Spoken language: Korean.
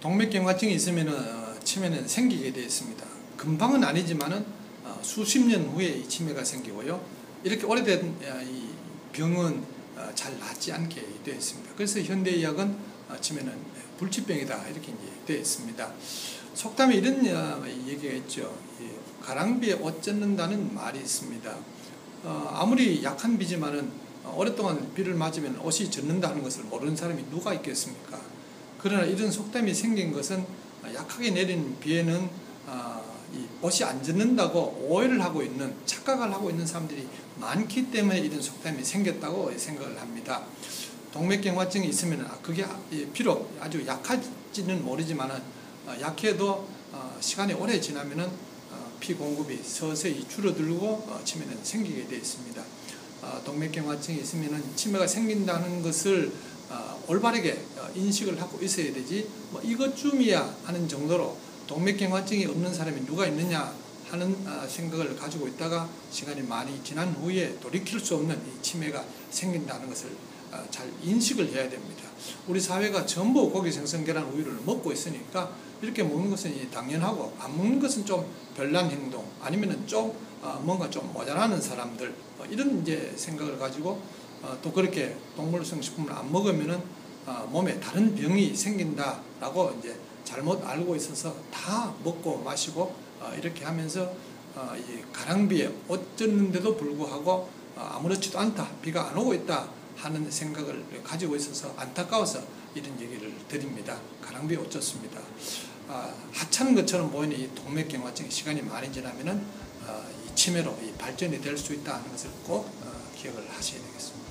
동맥경화증이 있으면 어, 치매는 생기게 되어 있습니다. 금방은 아니지만은 어, 수십 년 후에 이 치매가 생기고요. 이렇게 오래된 어, 이 병은 어, 잘 낫지 않게 되어 있습니다. 그래서 현대의학은 어, 치매는 불치병이다 이렇게 이제 되어 있습니다. 속담에 이런 어, 얘기가 있죠. 이 가랑비에 옷 젖는다는 말이 있습니다. 어, 아무리 약한 비지만은 어, 오랫동안 비를 맞으면 옷이 젖는다는 것을 모르는 사람이 누가 있겠습니까? 그러나 이런 속담이 생긴 것은 약하게 내리는 비에는 아, 이 옷이 안 젖는다고 오해를 하고 있는 착각을 하고 있는 사람들이 많기 때문에 이런 속담이 생겼다고 생각을 합니다. 동맥경화증이 있으면 아, 그게 비록 아주 약하지는 모르지만은 어, 약해도 어, 시간이 오래 지나면은 어, 피 공급이 서서히 줄어들고 치매는 생기게 되어 있습니다. 동맥경화증이 있으면은 치매가 생긴다는 것을 올바르게 인식을 하고 있어야 되지 뭐 이것쯤이야 하는 정도로 동맥경화증이 없는 사람이 누가 있느냐 하는 생각을 가지고 있다가 시간이 많이 지난 후에 돌이킬 수 없는 이 치매가 생긴다는 것을 잘 인식을 해야 됩니다. 우리 사회가 전부 고기 생선 계란 우유를 먹고 있으니까 이렇게 먹는 것은 당연하고 안 먹는 것은 좀 별난 행동 아니면은 좀 어, 뭔가 좀 모자라는 사람들 뭐 이런 이제 생각을 가지고 어, 또 그렇게 동물성 식품을 안 먹으면은 어, 몸에 다른 병이 생긴다라고 이제 잘못 알고 있어서 다 먹고 마시고 이렇게 하면서 이 가랑비에 옷 젖는데도 불구하고 아무렇지도 않다 비가 안 오고 있다 하는 생각을 가지고 있어서 안타까워서 이런 얘기를 드립니다. 가랑비 어쩌습니다. 아, 하찮은 것처럼 보이는 이 동맥경화증이 시간이 많이 지나면은 어, 이 치매로 이 발전이 될 수 있다는 것을 꼭 어, 기억을 하셔야 되겠습니다.